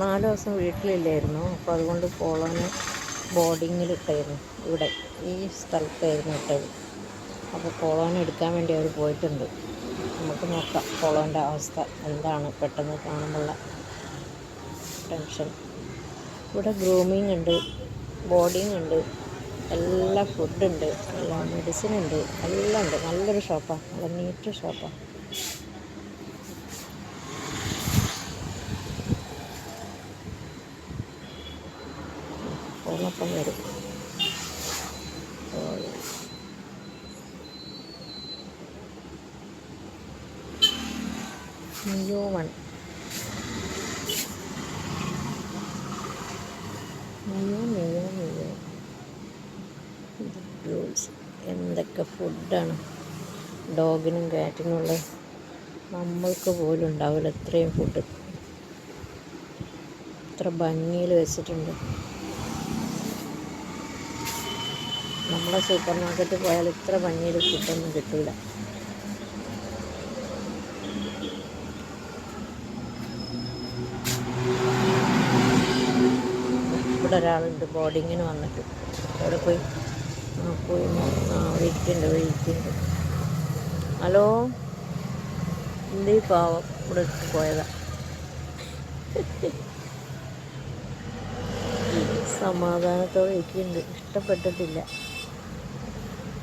നാല് ദിവസം വീട്ടിലില്ലായിരുന്നു. അപ്പോൾ അതുകൊണ്ട് പോളോനെ ബോർഡിങ്ങിലിട്ടായിരുന്നു ഇവിടെ ഈ സ്ഥലത്തായിരുന്നു ഇട്ടത്. അപ്പോൾ പോളോനെ എടുക്കാൻ വേണ്ടി അവർ പോയിട്ടുണ്ട്. നമുക്ക് നോക്കാം പോളോന്റെ അവസ്ഥ എന്താണ്? പെട്ടെന്ന് കാണുമ്പോൾ ടെൻഷൻ. ഇവിടെ ഗ്രൂമിങ് ഉണ്ട് ബോർഡിങ് ഉണ്ട് എല്ലാ ഫുഡുണ്ട് എല്ലാ മെഡിസിൻ ഉണ്ട് എല്ലാം ഉണ്ട്. നല്ലൊരു ഷോപ്പാണ് നല്ല നീറ്റ് ഷോപ്പാണ് ഓണപ്പം വരും. മിയോ വൺ. മിയോ മിയോ മിയോ ഡോഗ്സ് എന്തൊക്കെ ഫുഡാണ് ഡോഗിനും കാറ്റിനുള്ള നമ്മൾക്ക് പോലും ഉണ്ടാവില്ല ഇത്രയും ഫുഡ് ഇത്ര ഭംഗിയിൽ വെച്ചിട്ടുണ്ട്. നമ്മുടെ സൂപ്പർ മാർക്കറ്റിൽ പോയാൽ ഇത്ര ഭംഗിയിൽ ഫുഡൊന്നും കിട്ടില്ല ഇവിടെ ഒരാളുണ്ട് ബോർഡിങ്ങിന് വന്നിട്ട്. അവിടെ പോയി പോയി വിളിക്കുന്നുണ്ട് വെയിറ്റുണ്ട് ഹലോ? എന്തീ പാവം ഇവിടെ ഇട്ട് പോയതാ? സമാധാനത്തോടെ ഇരിക്കുന്നുണ്ട്. ഇഷ്ടപ്പെട്ടിട്ടില്ല.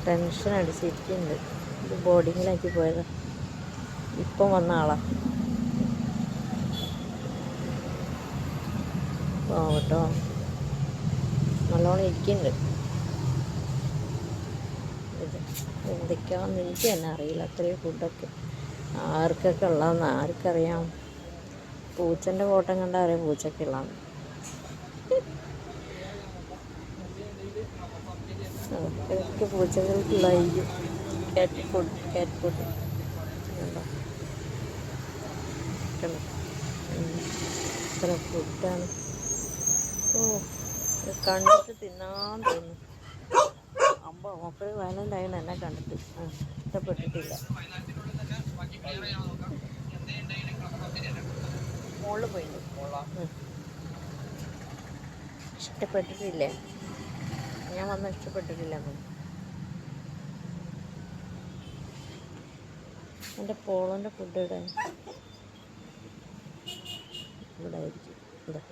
ടെൻഷൻ അടിച്ചിരിക്കുന്നുണ്ട്. ഇത് ബോർഡിങ്ങിലാക്കി പോയത്. ഇപ്പം വന്ന ആളാ. പോകട്ടോ നല്ലോണം ഇരിക്കുന്നുണ്ട്. എന്തൊക്കെയാണെന്ന് എനിക്ക് തന്നെ അറിയില്ല. അത്രയും ഫുഡൊക്കെ. ആർക്കൊക്കെ ഉള്ളതെന്ന് ആർക്കറിയാം. പൂച്ചന്റെ ഫോട്ടം കണ്ടാൽ അറിയാം പൂച്ചയ്ക്ക് ഇതൊക്കെ പൂച്ചകൾക്കുള്ളതായിരിക്കും ക്യാറ്റ് ഫുഡ് ക്യാറ്റ് ഫുഡ്. ഇത്ര ഫുഡാണ് ഓ കണ്ടിട്ട് തിന്നാൻ തോന്നുന്നു അമ്പ മൂപ്പര് വയലന്റായിരുന്നു എന്നെ കണ്ടിട്ട് ഇഷ്ടപ്പെട്ടിട്ടില്ല മുകളിൽ ഉം. ഇഷ്ടപ്പെട്ടിട്ടില്ലേ ഞാൻ വന്ന് ഇഷ്ടപ്പെട്ടിട്ടില്ല എന്റെ പോളന്റെ ഫുഡ് ഇവിടെ ഇവിടെ ആയിരിക്കും. ഇതാ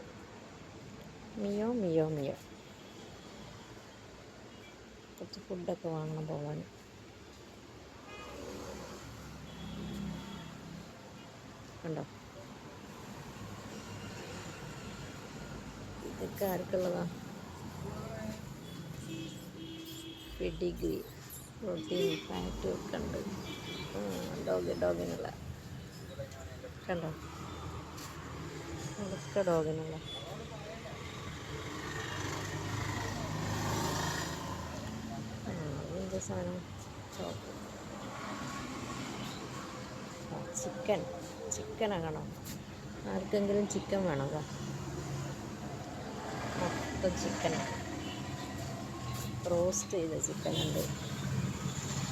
മിയോ മിയോ മിയോ. കുറച്ച് ഫുഡൊക്കെ വാങ്ങണം പോവാൻ. കണ്ടോ? ഇതൊക്കെ ആർക്കുള്ളതാ? പെഡിഗ്രി പ്രോട്ടീൻ ഫാറ്റ് ഒക്കെ ഉണ്ട് ഡോഗ് ഡോഗിനുള്ള കണ്ടോ? അതൊക്കെ ഡോഗിനുള്ള അതിന്റെ സാധനം? ചിക്കൻ ചിക്കനാകണം ആർക്കെങ്കിലും ചിക്കൻ വേണോ. മൊത്തം ചിക്കൻ റോസ്റ്റ് ചെയ്ത ചിക്കൻ ഉണ്ട്.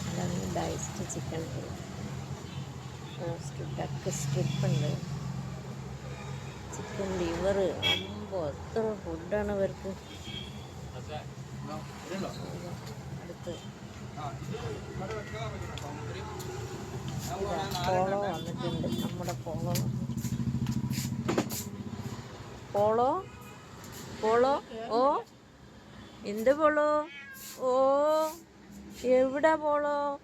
അതാണ് diced chicken. Roast duck strip ഉണ്ട് ചിക്കൻ ലിവർ. അമ്പോ എത്ര ഫുഡാണ് ഇവർക്ക്? അടുത്ത്. പോളോ വന്നിട്ടുണ്ട്. നമ്മുടെ പോളോ. പോളോ? പോളോ? ഓ? എന്ത് പോളോ? ഓ എവിടെ പോളോ?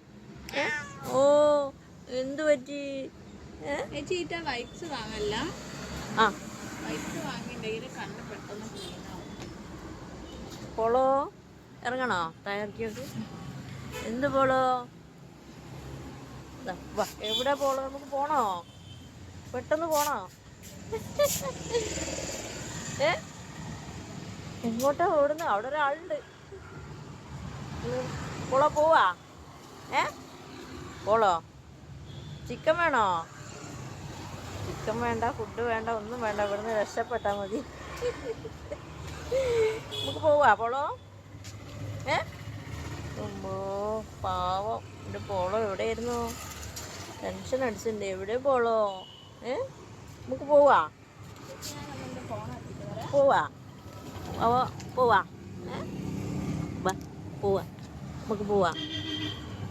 ഓ എന്ത് പറ്റി? ചേച്ചി വൈറ്റ്സ് വാങ്ങല്ല. ആ. വൈറ്റ്സ് വാങ്ങിണ്ടെങ്കിൽ കണ്ണ് പെട്ടെന്ന് പോളോ ഇറങ്ങണോ? തയ്യാറക്കിയോക്ക്. എന്ത് പോളോ? എവിടെ പോളോ? നമുക്ക് പോണോ? പെട്ടെന്ന് പോണോ? ഏ? എങ്ങോട്ടാ ഓടുന്ന? അവിടെ ഒരാളുണ്ട്. പോളോ പോവാ. ഏ? പോളോ ചിക്കൻ വേണോ? ചിക്കൻ വേണ്ട ഫുഡ് വേണ്ട ഒന്നും വേണ്ട. ഇവിടുന്ന് രക്ഷപ്പെട്ടാൽ മതി. നമുക്ക് പോവാ പോളോ. ഏ? അമ്മോ പാവം. എന്റെ പോളോ എവിടെയായിരുന്നു? ടെൻഷൻ അടിച്ചിട്ടുണ്ട്. എവിടെ പോളോ? ഏ? നമുക്ക് പോവാ. പോവാ. അവ പോവാ? വാ പോവാ നമുക്ക് പോവാ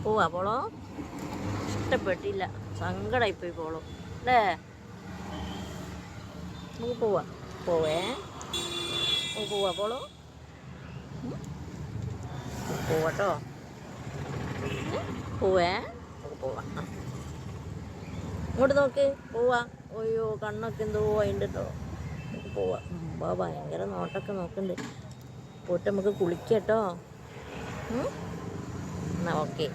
പോവാ പോളോ ഇഷ്ടപ്പെട്ടില്ല. സങ്കടമായിപ്പോയി പോളോ അല്ലേ നമുക്ക് പോവാ. പോവേ. പോവാ പോളോ? പോവാട്ടോ? പോവേ. നമുക്ക് പോവാ. ഇങ്ങോട്ട് നോക്ക്. പോവാ. അയ്യോ കണ്ണൊക്കെ എന്തോ അതിന്റെ കേട്ടോ പോവാം. ഉമ്മാ ഭയങ്കര നോട്ടൊക്കെ നോക്കുന്നുണ്ട് പോയിട്ട് നമുക്ക് കുളിക്കട്ടോ എന്നാ ഓക്കെ.